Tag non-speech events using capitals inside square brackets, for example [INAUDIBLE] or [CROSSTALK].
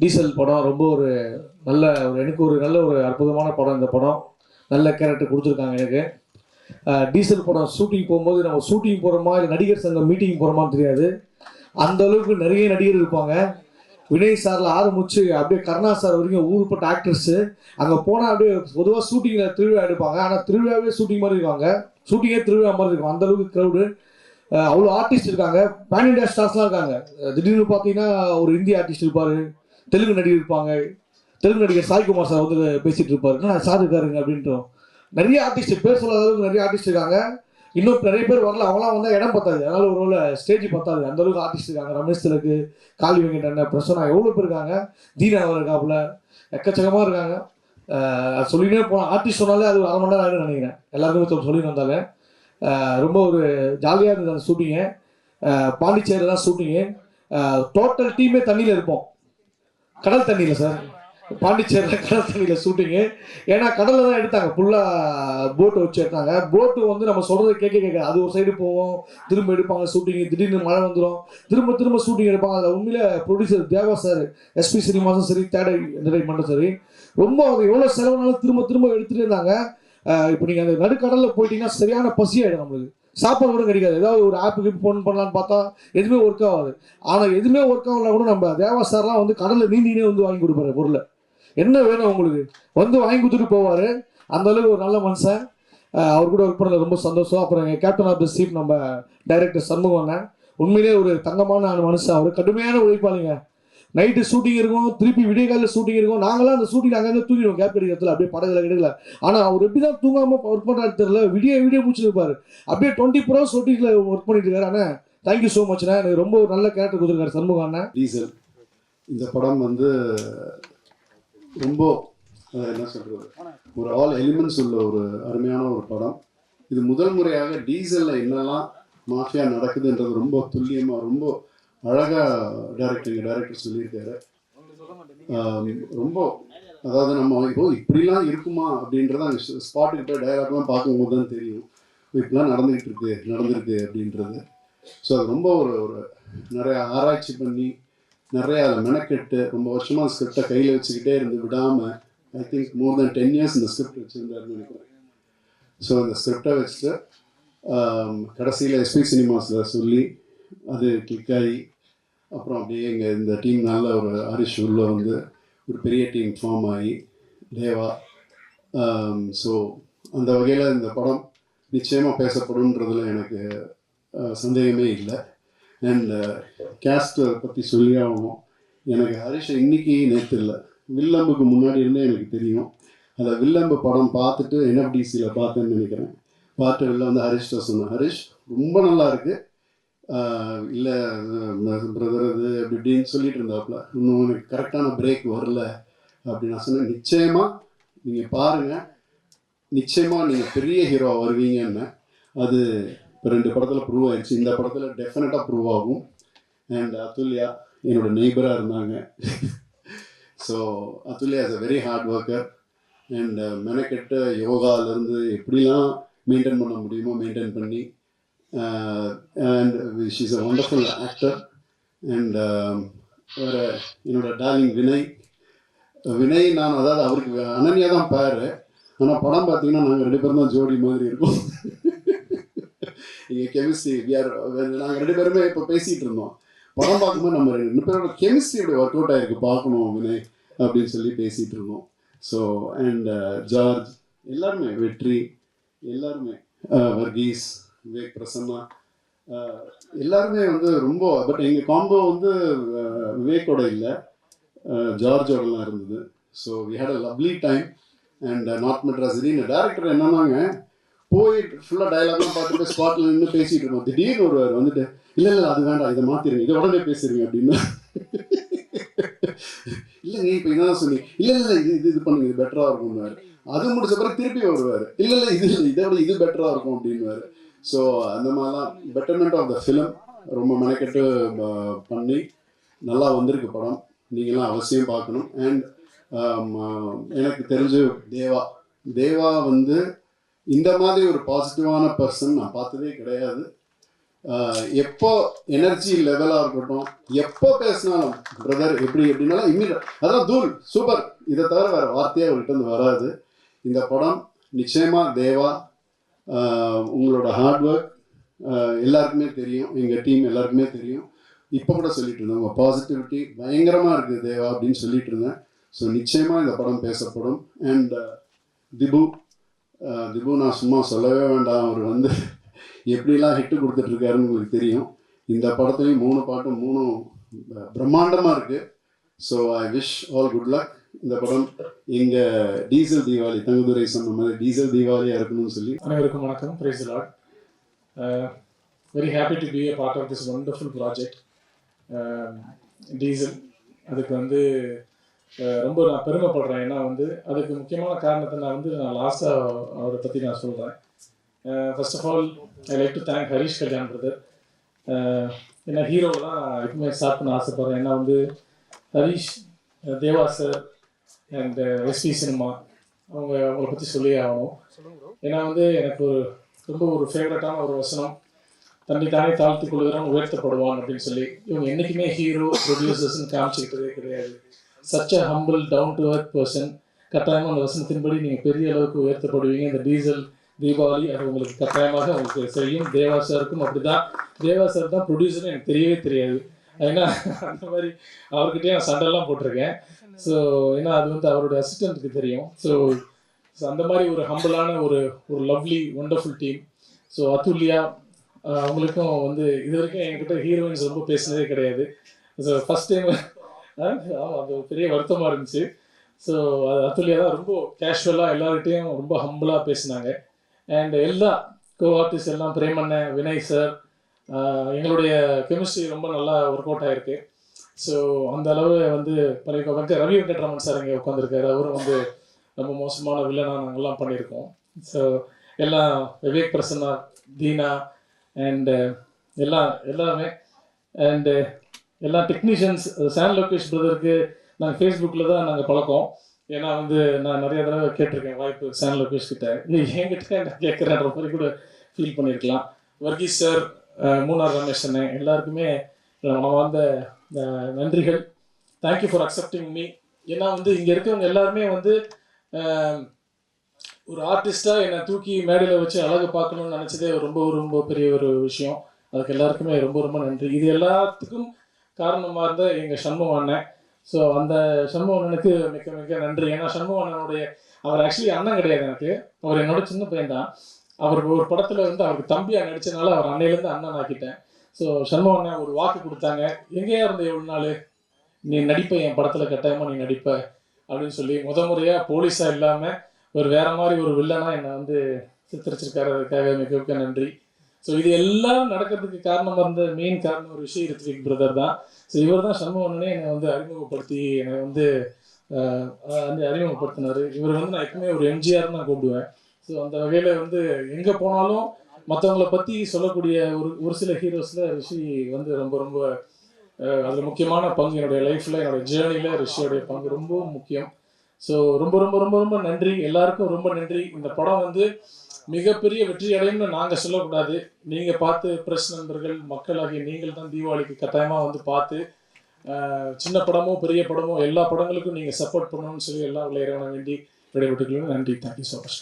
Diesel படம் ரொம்ப ஒரு நல்ல ஒரு எனக்கு ஒரு நல்ல ஒரு அற்புதமான படம் இந்த படம். நல்ல கேரக்டர் கொடுத்துருக்காங்க எனக்கு. டீசல் படம் ஷூட்டிங் போகும்போது நம்ம ஷூட்டிங் போகிறோமா இல்லை நடிகர் சங்கம் மீட்டிங் போகிறோமான்னு தெரியாது. அந்த அளவுக்கு நிறைய நடிகர் இருப்பாங்க. வினய் சாரில் ஆரம்பிச்சு அப்படியே கருணா சார் வரைக்கும் ஊருப்பட்ட ஆக்டர்ஸு அங்கே போனால் அப்படியே பொதுவாக ஷூட்டிங்கில் திருவிழா எடுப்பாங்க. ஆனால் திருவிழாவே ஷூட்டிங் மாதிரி இருக்காங்க ஷூட்டிங்கே திருவிழா மாதிரி இருக்கும். அந்தளவுக்கு க்ரௌடு அவ்வளோ ஆர்டிஸ்ட் இருக்காங்க. பேன் இண்டியா ஸ்டார்ஸ்லாம் இருக்காங்க. திடீர்னு பார்த்தீங்கன்னா ஒரு இந்திய ஆர்டிஸ்ட் இருப்பார். தெலுங்கு நடிகர் இருப்பாங்க. தெலுங்கு நடிகர் சாய்குமார் சார் வந்து பேசிட்டு இருப்பாரு. "என்ன சார் இருக்காருங்க அப்படின்ட்டு நிறைய ஆர்டிஸ்ட் பேர் சொல்லாத அளவுக்கு நிறைய ஆர்டிஸ்ட் இருக்காங்க. இன்னும் நிறைய பேர் வரல. அவங்களாம் வந்தால் இடம் பத்தாது அதனால ஒரு ஸ்டேஜ் பத்தாது அந்த அளவுக்கு ஆர்டிஸ்ட் இருக்காங்க. ரமேஷ் திலக்கு காளி வெங்கடன் பிரசனா எவ்வளோ பேர் இருக்காங்க? தீனா அவர் இருக்காப்புல. எக்கச்சக்கமாக இருக்காங்க. சொல்லினே போனால் ஆர்டிஸ்ட் சொன்னாலே அது அரை மணி நேரம் ஆகிடும் நினைக்கிறேன். எல்லாருக்குமே சொல்லி சொல்லி ரொம்ப ஒரு ஜாலியாக இருந்தது அந்த ஷூட்டிங்கு பாண்டிச்சேரி தான் ஷூட்டிங்கு டோட்டல் டீமே தண்ணியில் இருப்போம். கடல் தண்ணியில் சார். பாண்டிச்சேரியில் கடல் தண்ணியில் ஷூட்டிங்கு ஏன்னா கடலில் தான் எடுத்தாங்க. ஃபுல்லாக போட்டு வச்சு எடுத்தாங்க. போட்டு வந்து நம்ம சொல்கிறத கேட்க கேட்க அது ஒரு சைடு போவோம். திரும்ப எடுப்பாங்க ஷூட்டிங் திடீர்னு மழை வந்துடும் திரும்ப திரும்ப ஷூட்டிங் எடுப்பாங்க. அதில் உண்மையில ப்ரொடியூசர் தேவா சார் எஸ்பி சினிமாஸும் சரி தேடை என்டர்டைன்மெண்ட்டும் சரி ரொம்ப அது எவ்வளோ செலவுனாலும் திரும்ப திரும்ப எடுத்துகிட்டு இருந்தாங்க. இப்போ நீங்கள் அந்த நடுக்கடலில் போயிட்டீங்கன்னா சரியான பசியாயிடும் நம்மளுக்கு. சாப்பாடு கூட கிடைக்காது. ஏதாவது ஒரு ஆப்புக்கு ஃபோன் பண்ணலான்னு பார்த்தா எதுவுமே ஒர்க் ஆகாது. ஆனால் எதுவுமே ஒர்க் ஆகலாம் கூட நம்ம தேவா சார்லாம் வந்து கடலில் நீந்தினே வந்து வாங்கி கொடுப்பாரு பொருளை. என்ன வேணும் உங்களுக்கு? வந்து வாங்கி கொடுத்துட்டு போவார். அந்த அளவுக்கு ஒரு நல்ல மனுஷன். அவர் கூட ஒர்க் பண்ணல ரொம்ப சந்தோஷம். அப்புறம் கேப்டன் ஆஃப் த சீப் நம்ம டைரக்டர் சண்முகம் உண்மையிலே ஒரு தங்கமான ஆள் மனுஷன். அவர் கடுமையான உழைப்பாளிங்க. நைட்டு ஷூட்டிங் இருக்கும் திருப்பி விடிய காலையில் ஷூட்டிங் இருக்கும். நாங்களாம் அந்த ஷூட்டிங் அங்கங்கே தூங்கிடுவோம். கேப் கிடைக்கிறதுல அப்படியே படகுல கிடைக்கல ஆனால் அவர் எப்படி தான் தூங்காமல் ஒர்க் பண்ணுறாரு தெரியல. விடிய விடிய முடிச்சிருப்பார் அப்படியே டுவெண்ட்டி ஃபோர் ஹவர்ஸ் ஷூட்டிங்கில் ஒர்க் பண்ணிட்டு இருக்காரு. ஆனால் தேங்க்யூ ஸோ மச்ண்ணா எனக்கு ரொம்ப ஒரு நல்ல கேரக்டர் கொடுத்துருக்காரு சண்முகம் அண்ணன் டீசல் இந்த படம் வந்து ரொம்ப என்ன சொல்றது? ஒரு ஆல் எலிமெண்ட்ஸ் உள்ள ஒரு அருமையான ஒரு படம். இது முதல் முறையாக டீசல்ல என்னெல்லாம் மாஃபியா நடக்குதுன்றது ரொம்ப துல்லியமா ரொம்ப அழகா டைரக்டர் டைரக்டர் சொல்லியிருக்காரு. ரொம்ப அதாவது நம்ம இப்போ இப்படிலாம் இருக்குமா அப்படின்றத அந்த ஸ்பாட்டுக்கிட்ட போய் டைலாக்லாம் பார்க்கும்போது தான் தெரியும். இப்படிலாம் நடந்துகிட்டு இருக்கு நடந்திருக்கு அப்படின்றது. ஸோ அது ரொம்ப ஒரு ஒரு நிறைய ஆராய்ச்சி பண்ணி நிறைய அதை மெனக்கெட்டு ரொம்ப வருஷமாக ஸ்கிரிப்டை கையில் வச்சுக்கிட்டே இருந்து விடாமல் I think more than ten years இந்த ஸ்கிரிப்ட் வச்சுருந்தாருன்னு நினைக்கிறேன். ஸோ அந்த ஸ்கிரிப்டை வச்சுட்டு கடைசியில் எஸ்பி சினிமாஸில் சொல்லி அது கிளிக் ஆகி அப்புறம் அப்படியே எங்கள் இந்த டீம்னால் ஒரு ஹரிஷ் உள்ள வந்து ஒரு பெரிய டீம் ஃபார்ம் ஆகி தேவா ஸோ um, அந்த வகையில் இந்த படம் நிச்சயமாக பேசப்படும்ன்றதுல எனக்கு சந்தேகமே இல்லை. அண்ட் கேஸ்ட்டை பற்றி சொல்லி ஆகணும் எனக்கு ஹரிஷ் இன்னைக்கு நேற்று இல்லை. வில்லம்புக்கு முன்னாடி இருந்தே எனக்கு தெரியும். அந்த வில்லம்பு படம் பார்த்துட்டு என்எஃப்டிசியில் பார்த்தேன்னு நினைக்கிறேன். பார்த்து வெளில வந்து ஹரிஷ்ட சொன்னேன். ஹரிஷ் ரொம்ப நல்லா இருக்குது இல்லை பிரதர் அது அப்படி இப்படின்னு சொல்லிட்டு இருந்தாப்புல இன்னும் உனக்கு கரெக்டான பிரேக் வரல அப்படின்னு நான் சொன்னேன். நிச்சயமாக நீங்கள் பாருங்கள் நிச்சயமாக நீங்கள் பெரிய ஹீரோ வருவீங்கன்னு. அது இப்போ ரெண்டு படத்தில் ப்ரூவ் ஆயிடுச்சு இந்த படத்தில் டெஃபினட்டாக ப்ரூவ் ஆகும். அண்ட் அதுல்யா என்னோட நெய்பராக இருந்தாங்க. [LAUGHS] So Athulya is a very hard worker and மெனக்கெட்ட யோகாலேருந்து எப்படிலாம் மெயின்டைன் பண்ண முடியுமோ மெயின்டைன் பண்ணி and she's a wonderful actor and வேறு என்னோட டார்லிங் வினய். வினய் நான் அதாவது அவருக்கு அனன்யா தான் பேர். ஆனால் படம் பார்த்தீங்கன்னா நாங்கள் ரெண்டு பேரும் தான் ஜோடி மாதிரி இருக்கோம். இங்கே கெமிஸ்ட்ரி விஆர் நாங்கள் ரெண்டு பேருமே இப்போ பேசிகிட்டு இருந்தோம். படம் பார்க்கும்போது நம்ம ரெண்டு பேரோட கெமிஸ்ட்ரியோட ஒர்க் அவுட் ஆயிருக்கு பார்க்கணும் வினய் அப்படின்னு சொல்லி பேசிகிட்டு இருந்தோம். ஸோ அண்ட் uh, ஜார்ஜ் எல்லாருமே வெற்றி எல்லாருமே uh, வர்கீஸ் விவேக் பிரசன்னா. எல்லாருமே வந்து ரொம்ப பட் எங்கள் காம்போ வந்து விவேக்கோட இல்லை. ஜார்ஜோடலாம் இருந்தது. So we had a lovely time and not Madras திடீர்னு டேரக்டர் என்னன்னாங்க போய் ஃபுல்லாக டைலாக்லாம் பார்த்துட்டு ஸ்பாட்டில் நின்று பேசிகிட்டு இருக்கோம் திடீர்னு ஒருவர் வந்துட்டு இல்லை இல்லை அது வேண்டாம். இதை மாற்றிடுங்க இதை உடனே பேசுறீங்க அப்படின்னு. [LAUGHS] இல்லைங்க இப்போ இதான் சொல்லி இல்லை இல்லை இது இது இது பண்ணுங்க. இது பெட்டராக இருக்கும்னுவார் அது முடிச்ச பிறகு திருப்பி வருவார். இல்லை இல்லை இது இல்லை இதை விட இது பெட்டராக இருக்கும் அப்படின்னுவார். ஸோ அந்த மாதிரிலாம் பெட்டர்மெண்ட் ஆஃப் த ஃபிலிம் ரொம்ப மெனக்கெட்டு பண்ணி நல்லா வந்திருக்கு படம். நீங்களாம் அவசியம் பார்க்கணும். அண்ட் எனக்கு தெரிஞ்சு தேவா. தேவா வந்து இந்த மாதிரி ஒரு பாசிட்டிவான பர்சன் நான் பார்த்ததே கிடையாது. எப்போ எனர்ஜி லெவலாக இருக்கட்டும் எப்போ பேசினாலும் பிரதர் எப்படி எப்படின்னாலும் இம்மீடியட் அதான் தூள் சூப்பர் இதை தவிர வேறு வார்த்தையாக அவர்கிட்ட வராது. இந்த படம் நிச்சயமாக தேவா உங்களோட ஹார்ட் ஒர்க் எல்லாருக்குமே தெரியும். எங்கள் டீம் எல்லாருக்குமே தெரியும். இப்போ கூட சொல்லிட்டு இருந்தேன். உங்கள் பாசிட்டிவிட்டி பயங்கரமாக இருக்குது தேவா அப்படின்னு சொல்லிட்டு இருந்தேன். ஸோ நிச்சயமாக இந்த படம் பேசப்படும். அண்ட் திபு திபு நான் சும்மா சொல்லவே வேண்டாம். அவர் வந்து எப்படிலாம் ஹிட்டு கொடுத்துட்ருக்காருன்னு உங்களுக்கு தெரியும். இந்த படத்துலையும் மூணு பாட்டும் மூணும் பிரம்மாண்டமாக இருக்குது so I wish all good luck இந்த படம் எங்கள் டீசல் தீபாவளி தங்குதுரை சொன்ன மாதிரி டீசல் தீபாவளியா இருக்கணும்னு சொல்லி. அனைவருக்கும் வணக்கம். Praise lord very happy to be a part of this wonderful project Diesel அதுக்கு வந்து uh, ரொம்ப நான் பெருமைப்படுறேன். ஏன்னா வந்து அதுக்கு முக்கியமான காரணத்தை நான் வந்து நான் லாஸ்ட்டாக அவரை பற்றி நான் சொல்கிறேன் first of all I like to thank Harish Kalyan brother ஏன்னா ஹீரோலாம் எப்பவுமே ஸ்டார்ட் பண்ண ஆசைப்பட்றேன். ஏன்னா வந்து Harish Deva sir and SP cinema அவங்க அவங்கள பற்றி சொல்லியே ஆகணும். ஏன்னா வந்து எனக்கு ஒரு ரொம்ப ஒரு ஃபேவரட்டான ஒரு வசனம் தன்னை தானே தாழ்த்தி கொள்கிறவன் உயர்த்தப்படுவான் அப்படின்னு சொல்லி. இவங்க என்றைக்குமே ஹீரோ ப்ரொடியூசர்ஸ்னு காமிச்சிக்கிட்டதே கிடையாது. Such a humble down to earth person கட்டாயமாக அந்த வசனத்தின்படி நீங்கள் பெரிய அளவுக்கு உயர்த்தப்படுவீங்க. இந்த டீசல் தீபாவளி அது உங்களுக்கு கட்டாயமாக உங்களுக்கு செய்யும். தேவா சாருக்கும் அப்படிதான். தேவா சார் தான் ப்ரொடியூசர்னு எனக்கு தெரியவே தெரியாது. ஏன்னா அந்த மாதிரி அவர்கிட்டயே நான் சண்டைலாம் போட்டிருக்கேன். ஸோ ஏன்னா அது வந்து அவருடைய அசிஸ்டண்ட்டுக்கு தெரியும். ஸோ ஸோ அந்த மாதிரி ஒரு ஹம்பிளான ஒரு ஒரு lovely wonderful team so Athulya அவங்களுக்கும் வந்து இது வரைக்கும் என்கிட்ட ஹீரோயின்ஸ் ரொம்ப பேசினதே கிடையாது. ஸோ ஃபஸ்ட் டைம் அது ஒரு பெரிய வருத்தமாக இருந்துச்சு. ஸோ அது அதுல்யா தான் ரொம்ப கேஷுவலாக எல்லார்கிட்டையும் ரொம்ப ஹம்பிளாக பேசினாங்க. அண்ட் எல்லா கோ ஆர்டிஸ்ட் எல்லாம் பிரேமண்ணன் வினய் சார் எங்களுடைய கெமிஸ்ட்ரி ரொம்ப நல்லா ஒர்க் அவுட் ஆயிருக்கு. ஸோ அந்த அளவு வந்து பழைய வெங்க ரவி வெங்கட்ராமன் சார் இங்கே உட்காந்துருக்காரு அவரும் வந்து ரொம்ப மோசமான வில்லனாக நாங்கள்லாம் பண்ணியிருக்கோம். ஸோ எல்லாம் விவேக் பிரசன்னா தீனா அண்டு uh, எல்லாம் எல்லாமே அண்டு uh, எல்லா டெக்னீஷியன்ஸ் சான் லோகேஷ் பிரதருக்கு நாங்கள் ஃபேஸ்புக்கில் தான் நாங்கள் பழக்கம். ஏன்னா வந்து நான் நிறைய தடவை கேட்டிருக்கேன் வாய்ப்பு சான் லோகேஷ் கிட்ட. ஏய், என்கிட்ட நான் கேட்குறேன்ற மாதிரி கூட ஃபீல் பண்ணியிருக்கலாம் வர்கீஸ் சார் மூணார் ரமேஷ் அண்ணன் எல்லாருக்குமே மனமார்ந்த வாழ்ந்த நன்றிகள். தேங்க்யூ ஃபார் அக்செப்டிங் மீ ஏன்னா வந்து இங்கே இருக்கிறவங்க எல்லாருமே வந்து ஒரு ஆர்டிஸ்டாக என்னை தூக்கி மேடையில் வச்சு அழகு பார்க்கணும்னு நினச்சதே ரொம்ப ரொம்ப பெரிய ஒரு விஷயம். அதுக்கு எல்லாருக்குமே ரொம்ப ரொம்ப நன்றி. இது எல்லாத்துக்கும் காரணமாக இருந்த எங்கள் சண்முக அண்ணன். ஸோ அந்த சண்முக அண்ணனுக்கு மிக்க மிக்க நன்றி. ஏன்னா சண்முக அண்ணனுடைய அவர் ஆக்சுவலி அண்ணன் கிடையாது எனக்கு. அவர் என்னோட சின்ன பையன் தான் அவர் ஒரு படத்தில் வந்து அவருக்கு தம்பியாக நடிச்சனால அவர் அன்னையிலேருந்து அண்ணன் ஆக்கிட்டேன். ஸோ சண்முக அண்ணன் ஒரு வாக்கு கொடுத்தாங்க. எங்கேயா இருந்த எவ்வளோ நாள்? நீ நடிப்ப என் படத்தில் கட்டாயமா நீ நடிப்ப அப்படின்னு சொல்லி முத முறையாக போலீஸாக இல்லாமல் ஒரு வேற மாதிரி ஒரு வில்லனா என்னை வந்து சித்தரிச்சிருக்காரு. அதுக்காக மிக நன்றி. ஸோ இது எல்லாம் நடக்கிறதுக்கு காரணமாக இருந்த மெயின் காரணம் ஒரு விஷயம் ரித்விக் பிரதர் தான். ஸோ இவர் தான் சண்முகனே என்னை வந்து அறிமுகப்படுத்தி என்னை வந்து வந்து அறிமுகப்படுத்தினார். இவர் வந்து நான் எப்பவுமே ஒரு எம்ஜிஆர் நான் கூப்பிடுவேன். ஸோ அந்த வகையில் வந்து எங்கே போனாலும் மற்றவங்கள பற்றி சொல்லக்கூடிய ஒரு ஒரு சில ஹீரோஸில் ரிஷி வந்து ரொம்ப ரொம்ப அதில் முக்கியமான பங்கு என்னுடைய லைஃப்பில் என்னோட ஜேர்னியில் ரிஷியோடைய பங்கு ரொம்ப முக்கியம். ஸோ ரொம்ப ரொம்ப ரொம்ப ரொம்ப நன்றி. எல்லாருக்கும் ரொம்ப நன்றி. இந்த படம் வந்து மிகப்பெரிய வெற்றி அடையும்னு நாங்கள் சொல்லக்கூடாது. நீங்கள் பார்த்து பிரஸ் நண்பர்கள் மக்களாகிய நீங்கள் தான் தீபாவளிக்கு கட்டாயமாக வந்து பார்த்து சின்ன படமோ பெரிய படமோ எல்லா படங்களுக்கும் நீங்கள் சப்போர்ட் பண்ணணும்னு சொல்லி எல்லா விளையாட வேண்டி விடைபெற்றுக்கொள்ளுங்க நன்றி. Thank you so much